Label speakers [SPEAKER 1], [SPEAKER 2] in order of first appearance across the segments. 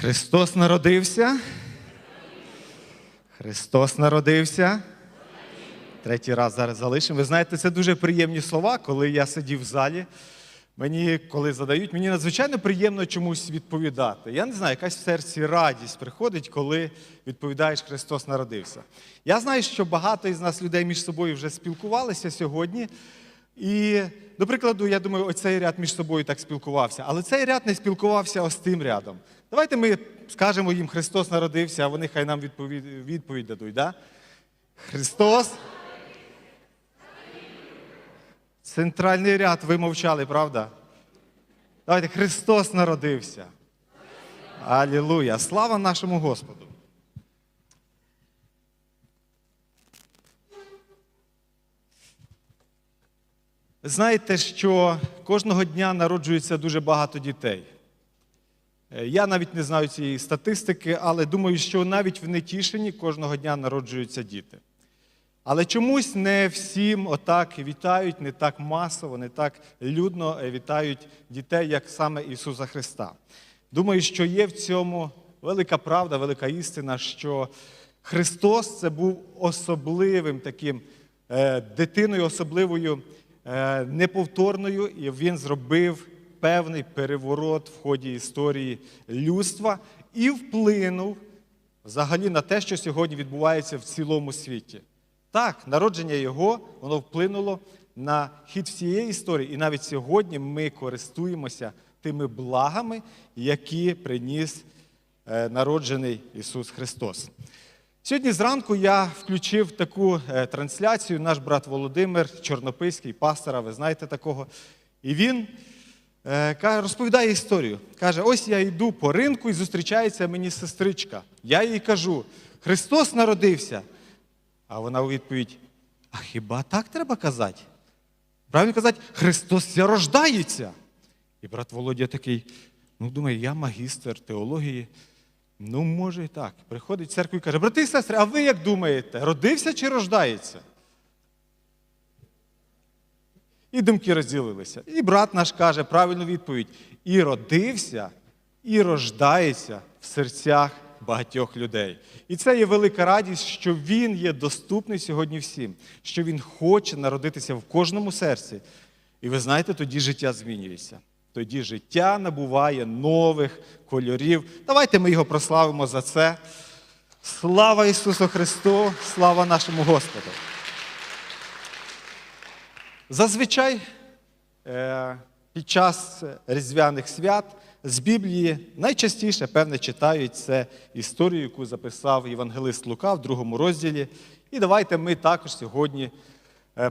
[SPEAKER 1] Христос народився. Христос народився. Третій раз зараз залишимо. Ви знаєте, це дуже приємні слова, коли я сидів в залі. Мені, коли задають, мені надзвичайно приємно чомусь відповідати. Я не знаю, якась в серці радість приходить, коли відповідаєш Христос народився. Я знаю, що багато із нас людей між собою вже спілкувалися сьогодні. І, до прикладу, я думаю, оцей ряд між собою так спілкувався. Але цей ряд не спілкувався ось тим рядом. Давайте ми скажемо їм, Христос народився, а вони хай нам відповідь, відповідь дадуть. Да? Христос. Центральний ряд ви мовчали, правда? Давайте, Христос народився. Алілуя! Слава нашому Господу! Знаєте, що кожного дня народжується дуже багато дітей. Е, Я навіть не знаю цієї статистики, але думаю, що навіть в Нетішині кожного дня народжуються діти. Але чомусь не всім отак вітають, не так масово, не так людно е, вітають дітей, як саме Ісуса Христа. Думаю, що є в цьому велика правда, велика істина, що Христос це був особливим таким е, дитиною, особливою, неповторною, і Він зробив певний переворот в ході історії людства і вплинув взагалі на те, що сьогодні відбувається в цілому світі. Так, народження його, воно вплинуло на хід всієї історії, і навіть сьогодні ми користуємося тими благами, які приніс е, народжений Ісус Христос. Сьогодні зранку я включив таку е, трансляцію. Наш брат Володимир Чорнописький, пастора, ви знаєте такого. І він е, розповідає історію. Каже: ось я йду по ринку і зустрічається мені сестричка. Я їй кажу: Христос народився. А вона у відповідь: А хіба так треба казати? Правильно казати, Христос ся рождається. І брат Володя такий, ну думає, я магістр теології. Ну, може і так. Приходить в церкву і каже, брати і сестри, а ви як думаєте, родився чи рождається? І думки розділилися. І брат наш каже правильну відповідь: і родився, і рождається в серцях багатьох людей. І це є велика радість, що він є доступний сьогодні всім, що він хоче народитися в кожному серці. І ви знаєте, тоді життя змінюється. Тоді життя набуває нових кольорів. Давайте ми його прославимо за це. Слава Ісусу Христу! Слава нашому Господу! Зазвичай е, під час різдвяних свят з Біблії найчастіше, певне, читають це історію, яку записав євангелист Лука в другому розділі. І давайте ми також сьогодні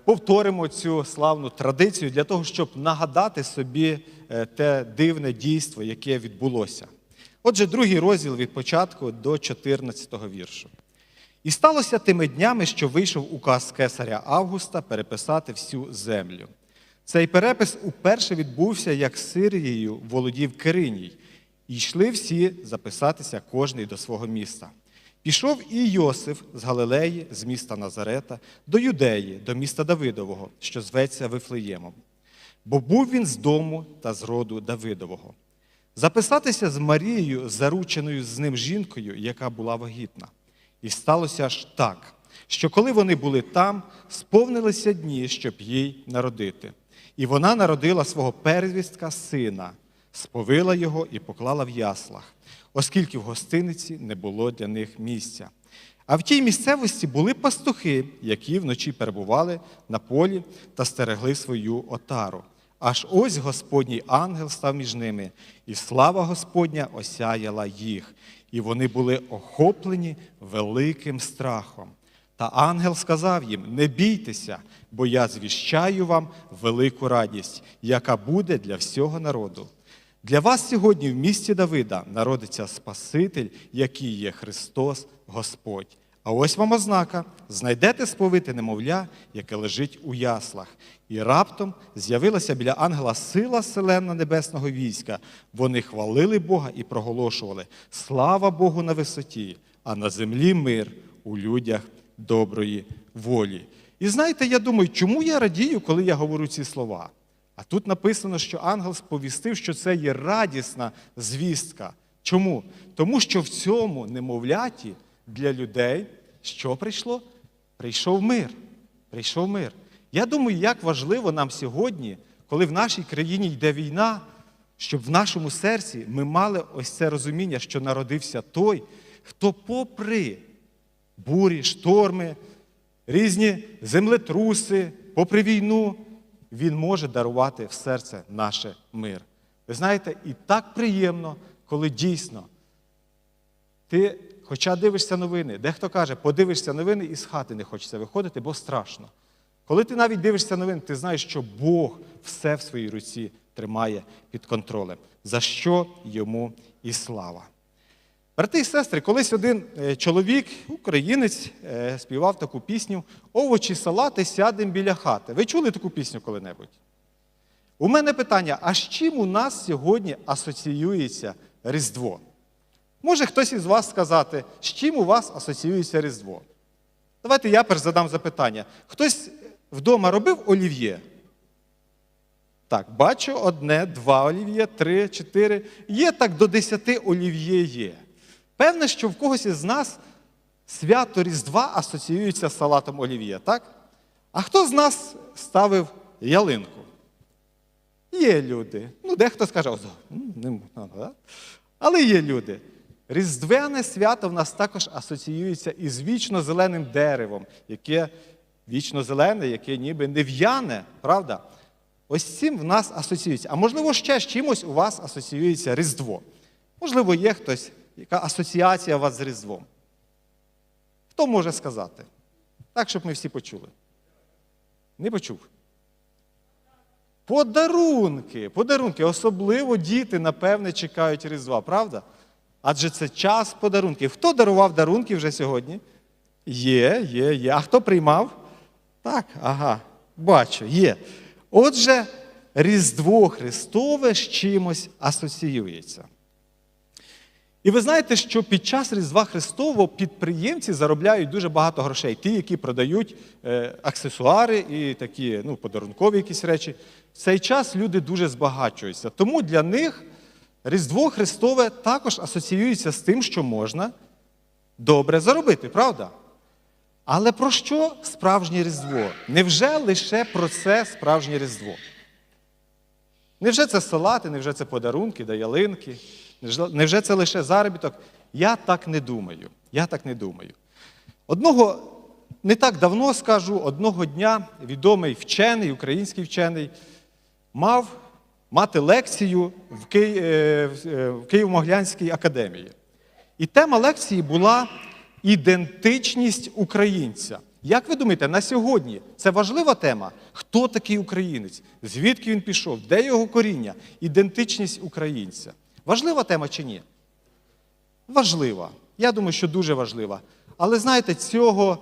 [SPEAKER 1] повторимо цю славну традицію для того, щоб нагадати собі е, те дивне дійство, яке відбулося. Отже, другий розділ від початку до 14 го віршу. І сталося тими днями, що вийшов указ кесаря Августа переписати всю землю. Цей перепис уперше відбувся, як Сирією володів Кириній, і йшли всі записатися кожний до свого міста. Пішов і Йосиф з Галилеї, з міста Назарета, до Юдеї, до міста Давидового, що зветься Вифлеємом. Бо був він з дому та з роду Давидового. Записатися з Марією, зарученою з ним жінкою, яка була вагітна. І сталося ж так, що коли вони були там, сповнилися дні, щоб їй народити. І вона народила свого первістка сина, сповила його і поклала в яслах, оскільки в гостиниці не було для них місця. А в тій місцевості були пастухи, які вночі перебували на полі та стерегли свою отару. Аж ось Господній ангел став між ними, і слава Господня осяяла їх, і вони були охоплені великим страхом. Та ангел сказав їм: Не бійтеся, бо я звіщаю вам велику радість, яка буде для всього народу. Для вас сьогодні в місті Давида народиться Спаситель, який є Христос Господь. А ось вам ознака: знайдете сповите немовля, яке лежить у яслах. І раптом з'явилася біля ангела сила селена небесного війська. Вони хвалили Бога і проголошували: Слава Богу на висоті, а на землі мир у людях доброї волі. І знаєте, я думаю, чому я радію, коли я говорю ці слова? А тут написано, що ангел сповістив, що це є радісна звістка. Чому? Тому що в цьому немовляті для людей що прийшло? Прийшов мир. Прийшов мир. Я думаю, як важливо нам сьогодні, коли в нашій країні йде війна, щоб в нашому серці ми мали ось це розуміння, що народився той, хто, попри бурі, шторми, різні землетруси, попри війну, він може дарувати в серце наше мир. Ви знаєте, і так приємно, коли дійсно ти, хоча дивишся новини, дехто каже, подивишся новини і з хати не хочеться виходити, бо страшно. Коли ти навіть дивишся новини, ти знаєш, що Бог все в своїй руці тримає під контролем, за що йому і слава. Брати і сестри, колись один е, чоловік, українець, е, співав таку пісню Овочі, салати, сядем біля хати. Ви чули таку пісню коли-небудь? У мене питання: а з чим у нас сьогодні асоціюється Різдво? Може хтось із вас сказати, з чим у вас асоціюється Різдво? Давайте я перш задам запитання. Хтось вдома робив олів'є? Так, бачу одне, два олів'є, три, чотири. Є так до десяти олів'є є. Певне, що в когось із нас свято Різдва асоціюється з салатом олів'є, так? А хто з нас ставив ялинку? Є люди. Ну, дехто скаже, «О, ну, не можна, да?» але є люди. Різдвяне свято в нас також асоціюється із вічно зеленим деревом, яке вічно зелене, яке ніби не в'яне, правда? Ось цим в нас асоціюється. А можливо, ще з чимось у вас асоціюється Різдво. Можливо, є хтось, яка асоціація у вас з Різдвом. Хто може сказати? Так, щоб ми всі почули. Не почув. Подарунки, подарунки. Особливо діти, напевне, чекають Різдва, правда? Адже це час подарунків. Хто дарував дарунки вже сьогодні? Є, є, є. А хто приймав? Так, ага, бачу, є. Отже, Різдво Христове з чимось асоціюється. І ви знаєте, що під час Різдва Христового підприємці заробляють дуже багато грошей. Ті, які продають е, аксесуари і такі ну, подарункові якісь речі. В цей час люди дуже збагачуються. Тому для них Різдво Христове також асоціюється з тим, що можна добре заробити, правда? Але про що справжнє Різдво? Невже лише про це справжнє Різдво? Невже це салати, невже це подарунки, да ялинки? Невже- це лише заробіток? Я так не думаю. Я так не думаю. Одного не так давно скажу, одного дня відомий вчений, український вчений, мав мати лекцію в, Ки... е, в- е, Києво-Могилянській академії. І тема лекції була ідентичність українця. Як ви думаєте, на сьогодні це важлива тема? Хто такий українець? Звідки він пішов? Де його коріння? Ідентичність українця. Важлива тема чи ні? Важлива. Я думаю, що дуже важлива. Але знаєте, цього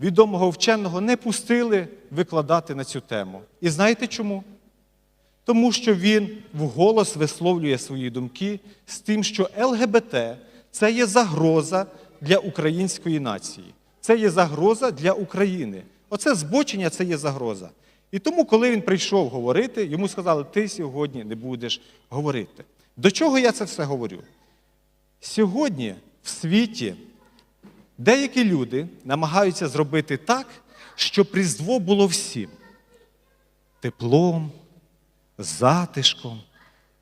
[SPEAKER 1] відомого вченого не пустили викладати на цю тему. І знаєте чому? Тому що він вголос висловлює свої думки з тим, що ЛГБТ це є загроза для української нації. Це є загроза для України. Оце збочення це є загроза. І тому, коли він прийшов говорити, йому сказали, ти сьогодні не будеш говорити. До чого я це все говорю? Сьогодні в світі деякі люди намагаються зробити так, щоб Різдво було всім теплом, затишком,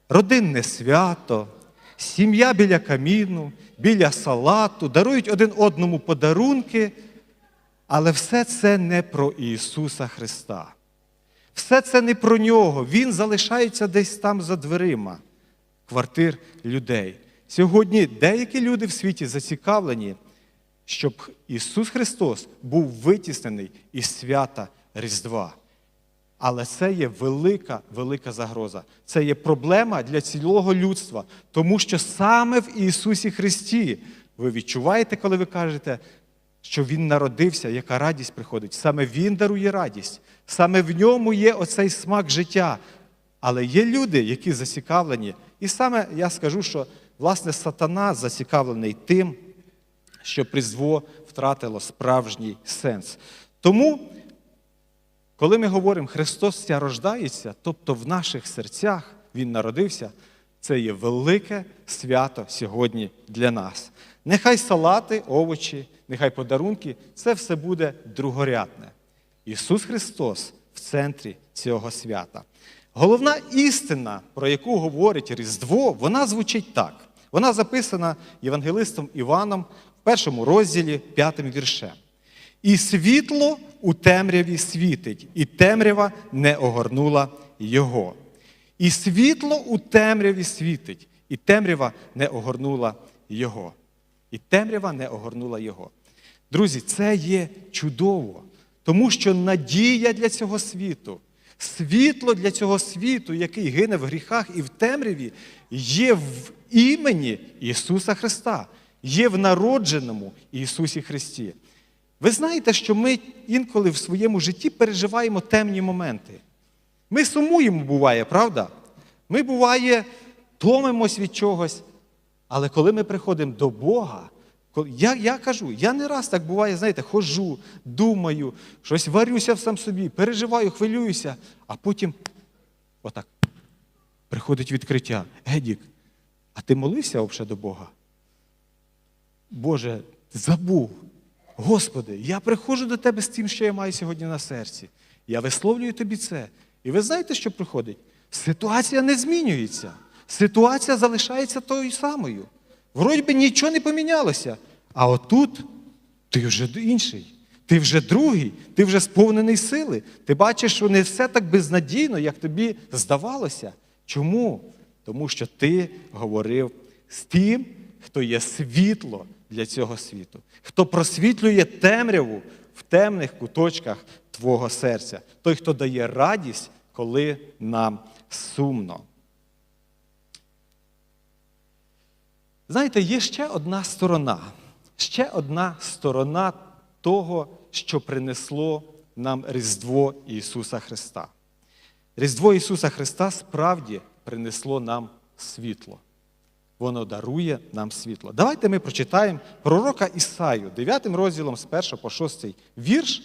[SPEAKER 1] родинне свято, сім'я біля каміну, біля салату, дарують один одному подарунки, але все це не про Ісуса Христа. Все це не про нього. Він залишається десь там за дверима квартир людей. Сьогодні деякі люди в світі зацікавлені, щоб Ісус Христос був витіснений із свята Різдва. Але це є велика, велика загроза. Це є проблема для цілого людства, тому що саме в Ісусі Христі ви відчуваєте, коли ви кажете, що Він народився, яка радість приходить. Саме Він дарує радість, саме в ньому є оцей смак життя. Але є люди, які зацікавлені. І саме я скажу, що власне сатана зацікавлений тим, щоб Різдво втратило справжній сенс. Тому коли ми говоримо Христос ся рождається, тобто в наших серцях Він народився, Це є велике свято сьогодні для нас. Нехай салати, овочі, нехай подарунки це все буде другорядне. Ісус Христос в центрі цього свята. Головна істина, про яку говорить Різдво, вона звучить так. Вона записана євангелистом Іваном в першому розділі п'ятим віршем. І світло у темряві світить, і темрява не огорнула його. І світло у темряві світить, і темрява не огорнула його. І темрява не огорнула його. Друзі, це є чудово, тому що надія для цього світу, світло для цього світу, який гине в гріхах і в темряві, є в імені Ісуса Христа, є в народженому Ісусі Христі. Ви знаєте, що ми інколи в своєму житті переживаємо темні моменти. Ми сумуємо, буває, правда? Ми, буває, томимось від чогось. Але коли ми приходимо до Бога, я, я кажу, я не раз так буває, знаєте, хожу, думаю, щось варюся в сам собі, переживаю, хвилююся, а потім отак приходить відкриття. Едік, а ти молився взагалі до Бога? Боже, забув. Господи, я приходжу до Тебе з тим, що я маю сьогодні на серці. Я висловлюю тобі це. І ви знаєте, що приходить? Ситуація не змінюється. Ситуація залишається тою самою. Вроді би нічого не помінялося. А отут ти вже інший. Ти вже другий, ти вже сповнений сили. Ти бачиш, що не все так безнадійно, як тобі здавалося. Чому? Тому що ти говорив з тим, хто є світло для цього світу, хто просвітлює темряву в темних куточках твого серця, той, хто дає радість, коли нам сумно. Знаєте, є ще одна сторона, ще одна сторона того, що принесло нам Різдво Ісуса Христа. Різдво Ісуса Христа справді принесло нам світло. Воно дарує нам світло. Давайте ми прочитаємо пророка Ісаю, 9 розділом з 1 по 6 вірш.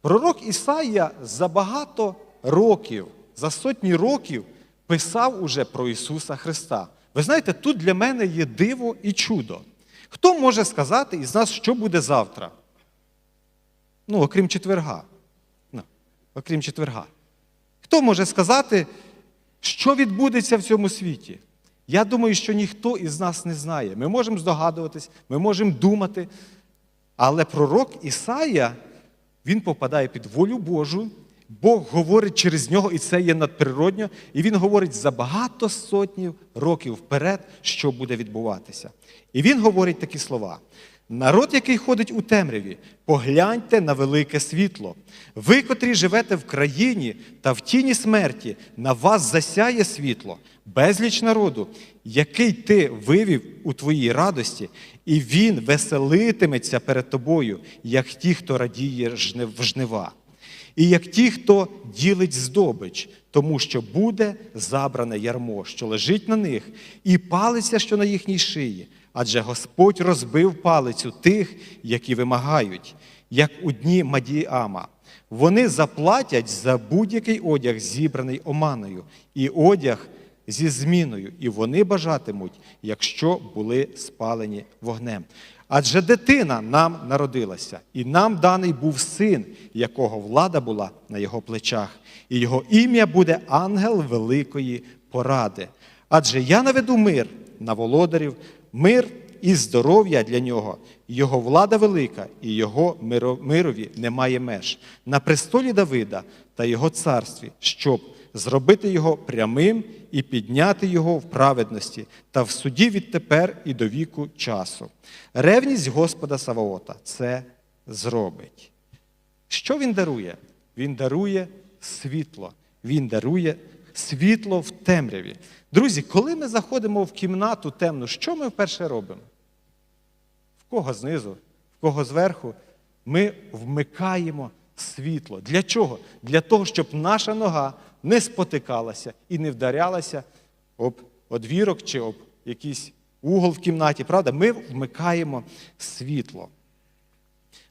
[SPEAKER 1] Пророк Ісая за багато років, за сотні років писав уже про Ісуса Христа. Ви знаєте, тут для мене є диво і чудо. Хто може сказати із нас, що буде завтра? Ну, окрім четверга. Ну, окрім четверга. Хто може сказати, що відбудеться в цьому світі? Я думаю, що ніхто із нас не знає. Ми можемо здогадуватись, ми можемо думати. Але пророк Ісая, він попадає під волю Божу. Бог говорить через нього, і це є надприродньо, і він говорить за багато сотнів років вперед, що буде відбуватися. І він говорить такі слова: народ, який ходить у темряві, погляньте на велике світло. Ви, котрі живете в країні та в тіні смерті, на вас засяє світло, безліч народу, який ти вивів у твоїй радості, і він веселитиметься перед тобою, як ті, хто радіє в жнива. І як ті, хто ділить здобич, тому що буде забране ярмо, що лежить на них, і палиця, що на їхній шиї. Адже Господь розбив палицю тих, які вимагають, як у дні Мадіама. Вони заплатять за будь-який одяг, зібраний оманою, і одяг зі зміною, і вони бажатимуть, якщо були спалені вогнем. Адже дитина нам народилася, і нам даний був син, якого влада була на його плечах, і його ім'я буде ангел великої поради. Адже я наведу мир на володарів, мир і здоров'я для нього. Його влада велика, і його миро- мирові немає меж. На престолі Давида та його царстві, щоб зробити його прямим і підняти його в праведності та в суді відтепер і до віку часу. Ревність Господа Саваота це зробить. Що він дарує? Він дарує світло. Він дарує світло в темряві. Друзі, коли ми заходимо в кімнату темну, що ми вперше робимо? В кого знизу, в кого зверху? Ми вмикаємо світло. Для чого? Для того, щоб наша нога не спотикалася і не вдарялася об одвірок чи об якийсь угол в кімнаті. Правда? Ми вмикаємо світло.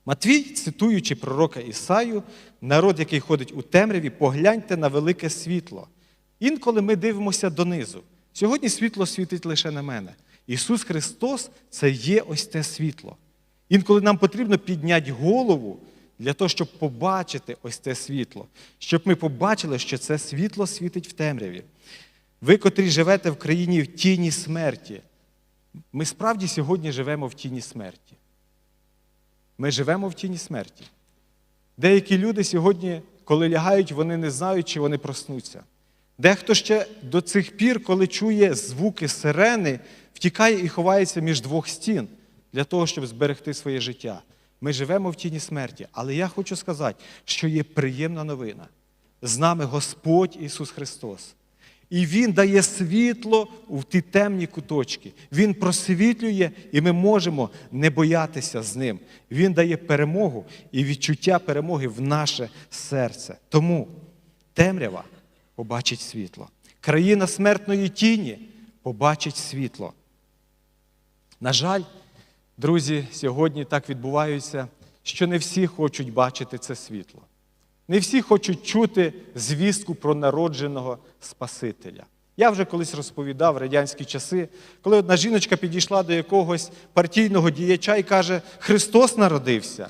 [SPEAKER 1] Матвій, цитуючи пророка Ісаю, народ, який ходить у темряві, погляньте на велике світло. Інколи ми дивимося донизу. Сьогодні світло світить лише на мене. Ісус Христос це є ось те світло. Інколи нам потрібно підняти голову для того, щоб побачити ось це світло, щоб ми побачили, що це світло світить в темряві. Ви, котрі живете в країні в тіні смерті, ми справді сьогодні живемо в тіні смерті. Ми живемо в тіні смерті. Деякі люди сьогодні, коли лягають, вони не знають, чи вони проснуться. Дехто ще до цих пір, коли чує звуки сирени, втікає і ховається між двох стін для того, щоб зберегти своє життя. Ми живемо в тіні смерті. Але я хочу сказати, що є приємна новина. З нами Господь Ісус Христос. І Він дає світло в ті темні куточки. Він просвітлює, і ми можемо не боятися з ним. Він дає перемогу і відчуття перемоги в наше серце. Тому темрява побачить світло. Країна смертної тіні побачить світло. На жаль, друзі, сьогодні так відбувається, що не всі хочуть бачити це світло. Не всі хочуть чути звістку про народженого Спасителя. Я вже колись розповідав в радянські часи, коли одна жіночка підійшла до якогось партійного діяча і каже, Христос народився.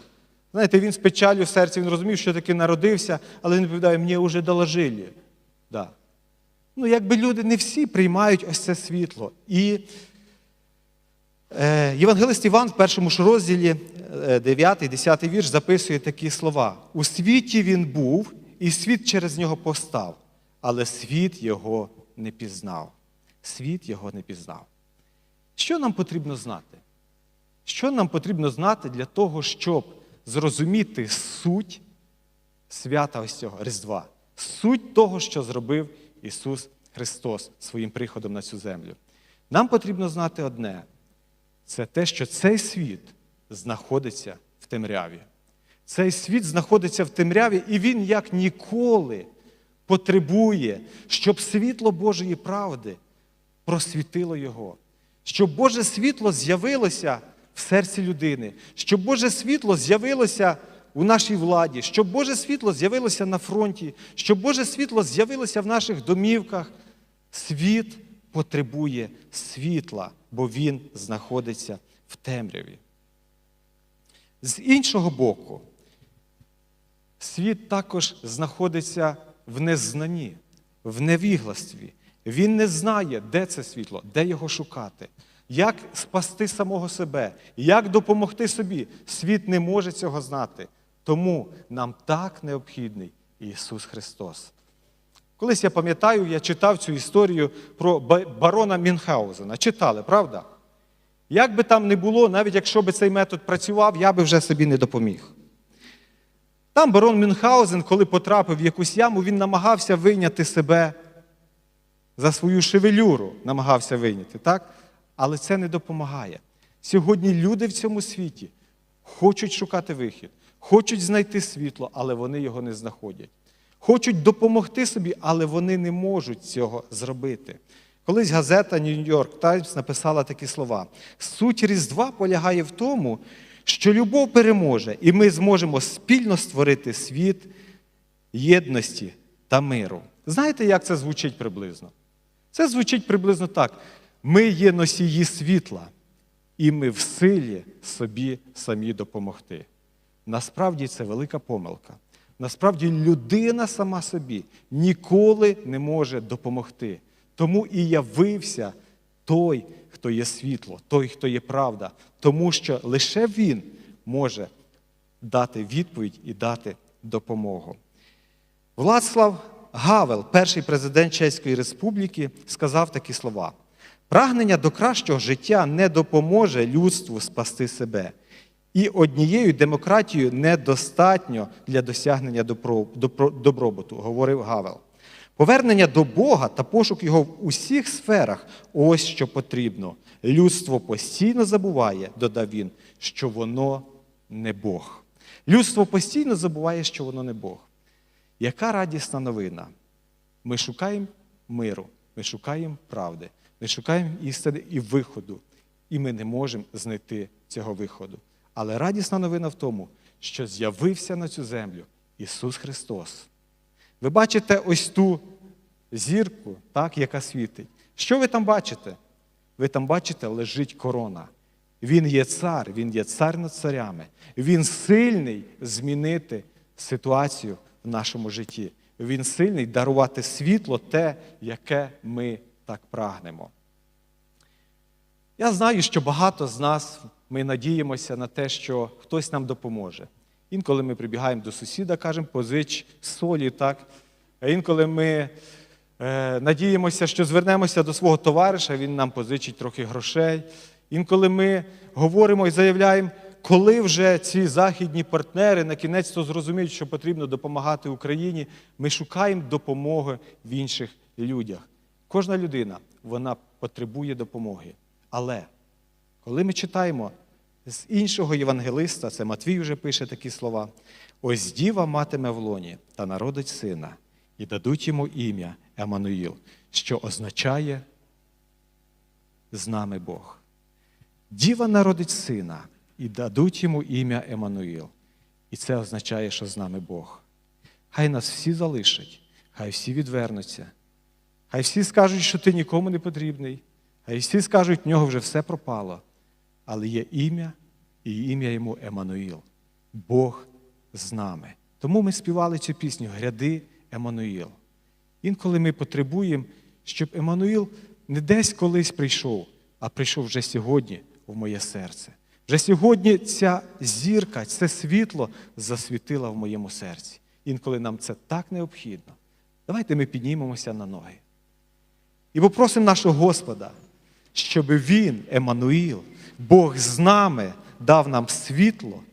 [SPEAKER 1] Знаєте, він з печалю в серці, він розумів, що таки народився, але він відповідає, мені вже доложили. Да. Ну, якби люди не всі приймають ось це світло. І Євангелист Іван в першому ж розділі, 9-10 вірш, записує такі слова: У світі він був, і світ через нього постав, але світ його не пізнав. Світ його не пізнав. Що нам потрібно знати? Що нам потрібно знати для того, щоб зрозуміти суть свята ось цього Різдва, суть того, що зробив Ісус Христос своїм приходом на цю землю? Нам потрібно знати одне: це те, що цей світ знаходиться в темряві. Цей світ знаходиться в темряві, і він як ніколи потребує, щоб світло Божої правди просвітило його, щоб Боже світло з'явилося в серці людини, щоб Боже світло з'явилося у нашій владі, щоб Боже світло з'явилося на фронті, щоб Боже світло з'явилося в наших домівках. Світ потребує світла, бо він знаходиться в темряві. З іншого боку, світ також знаходиться в незнанні, в невігластві. Він не знає, де це світло, де його шукати, як спасти самого себе, як допомогти собі. Світ не може цього знати. Тому нам так необхідний Ісус Христос. Колись я пам'ятаю, я читав цю історію про барона Мюнхгаузена. Читали, правда? Як би там не було, навіть якщо би цей метод працював, я би вже собі не допоміг. Там барон Мюнхгаузен, коли потрапив в якусь яму, він намагався вийняти себе за свою шевелюру, намагався вийняти, так? Але це не допомагає. Сьогодні люди в цьому світі хочуть шукати вихід, хочуть знайти світло, але вони його не знаходять. Хочуть допомогти собі, але вони не можуть цього зробити. Колись газета York Times написала такі слова: суть Різдва полягає в тому, що любов переможе, і ми зможемо спільно створити світ єдності та миру. Знаєте, як це звучить приблизно? Це звучить приблизно так: ми є носії світла, і ми в силі собі самі допомогти. Насправді це велика помилка. Насправді людина сама собі ніколи не може допомогти. Тому і явився той, хто є світло, той, хто є правда, тому що лише Він може дати відповідь і дати допомогу. Владслав Гавел, перший президент Чеської Республіки, сказав такі слова: прагнення до кращого життя не допоможе людству спасти себе. І однією демократією недостатньо для досягнення добробуту, говорив Гавел. Повернення до Бога та пошук його в усіх сферах ось що потрібно. Людство постійно забуває, додав він, що воно не Бог. Людство постійно забуває, що воно не Бог. Яка радісна новина? Ми шукаємо миру, ми шукаємо правди, ми шукаємо істини і виходу, і ми не можемо знайти цього виходу. Але радісна новина в тому, що з'явився на цю землю Ісус Христос. Ви бачите ось ту зірку, так, яка світить. Що ви там бачите? Ви там бачите, лежить корона. Він є цар, він є цар над царями. Він сильний змінити ситуацію в нашому житті. Він сильний дарувати світло те, яке ми так прагнемо. Я знаю, що багато з нас ми надіємося на те, що хтось нам допоможе. Інколи ми прибігаємо до сусіда, кажемо, позич солі, так? А інколи ми е, надіємося, що звернемося до свого товариша, він нам позичить трохи грошей. Інколи ми говоримо і заявляємо, коли вже ці західні партнери на кінець то зрозуміють, що потрібно допомагати Україні, ми шукаємо допомоги в інших людях. Кожна людина вона потребує допомоги. Але коли ми читаємо з іншого євангелиста, це Матвій вже пише такі слова: ось діва матиме в лоні та народить сина, і дадуть йому ім'я Еммануїл, що означає з нами Бог. Діва народить сина і дадуть йому ім'я Еммануїл. І це означає, що з нами Бог. Хай нас всі залишать, хай всі відвернуться, хай всі скажуть, що ти нікому не потрібний, хай всі скажуть, в нього вже все пропало. Але є ім'я, і ім'я йому Еммануїл. Бог з нами. Тому ми співали цю пісню Гряди Еммануїл. Інколи ми потребуємо, щоб Еммануїл не десь колись прийшов, а прийшов вже сьогодні в моє серце. Вже сьогодні ця зірка, це світло засвітила в моєму серці. Інколи нам це так необхідно. Давайте ми піднімемося на ноги. І попросимо нашого Господа, щоб Він, Еммануїл, Бог з нами, дав нам світло,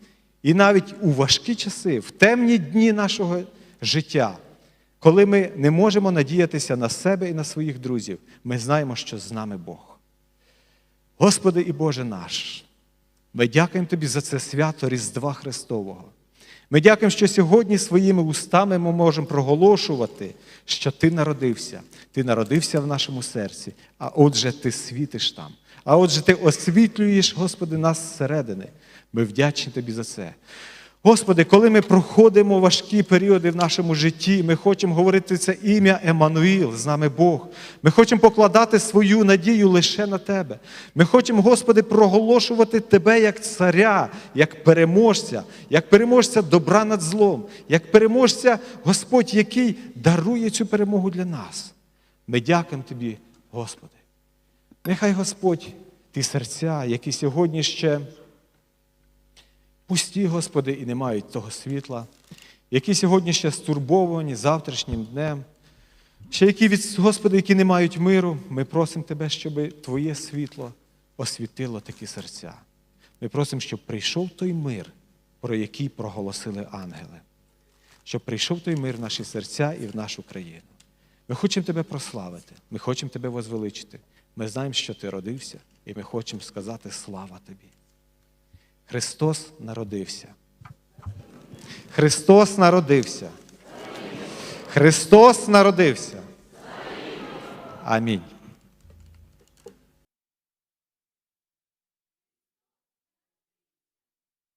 [SPEAKER 1] і навіть у важкі часи, в темні дні нашого життя, коли ми не можемо надіятися на себе і на своїх друзів, ми знаємо, що з нами Бог. Господи і Боже наш, ми дякуємо Тобі за це свято Різдва Христового. Ми дякуємо, що сьогодні своїми устами ми можемо проголошувати, що Ти народився. Ти народився в нашому серці, а отже, Ти світиш там. А отже, Ти освітлюєш, Господи, нас зсередини. Ми вдячні Тобі за це. Господи, коли ми проходимо важкі періоди в нашому житті, ми хочемо говорити це ім'я Еммануїл, з нами Бог. Ми хочемо покладати свою надію лише на Тебе. Ми хочемо, Господи, проголошувати Тебе як царя, як переможця, як переможця добра над злом, як переможця, Господь, який дарує цю перемогу для нас. Ми дякуємо Тобі, Господи. Нехай Господь, ті серця, які сьогодні ще пусті, Господи, і не мають того світла, які сьогодні ще стурбовані завтрашнім днем, ще які від Господи, які не мають миру, ми просимо Тебе, щоб Твоє світло освітило такі серця. Ми просимо, щоб прийшов той мир, про який проголосили ангели, щоб прийшов той мир в наші серця і в нашу країну. Ми хочемо Тебе прославити, ми хочемо Тебе возвеличити. Ми знаємо, що Ти родився, і ми хочемо сказати слава Тобі. Христос народився. Христос народився. Христос народився. Амінь.